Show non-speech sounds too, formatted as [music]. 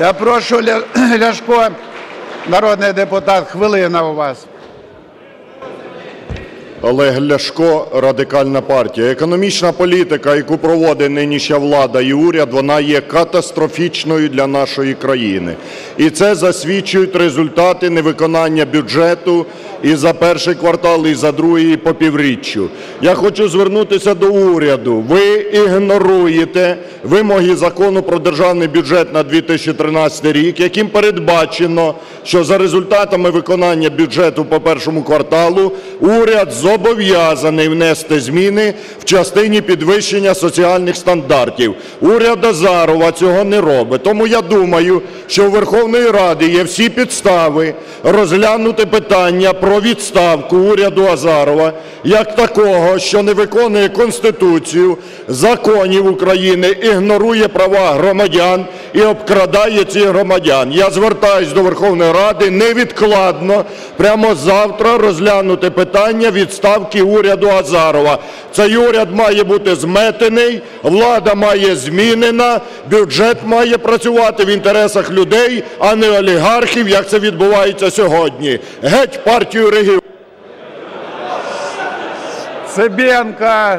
Я прошу Ля- [clears throat] Ляшко, народний депутат, хвилина у вас. Олег Ляшко, Радикальна партія. Економічна політика, яку проводить нинішня влада і уряд, вона є катастрофічною для нашої країни. І це засвідчують результати невиконання бюджету і за перший квартал, і за другий і по півріччю. Я хочу звернутися до уряду. Ви ігноруєте вимоги Закону про державний бюджет на 2013 рік, яким передбачено, що за результатами виконання бюджету по першому кварталу уряд зобов'язаний внести зміни в частині підвищення соціальних стандартів. Уряд Азарова цього не робить. Тому я думаю, що у Верховної Ради є всі підстави розглянути питання про відставку уряду Азарова як такого, що не виконує Конституцію, законів України, ігнорує права громадян і обкрадає цих громадян. Я звертаюсь до Верховної Ради невідкладно, прямо завтра розглянути питання відставки уряду Азарова. Цей уряд має бути зметений, влада має змінена, бюджет має працювати в інтересах людей, а не олігархів, як це відбувається сьогодні. Геть партію регіонів. Цибенко,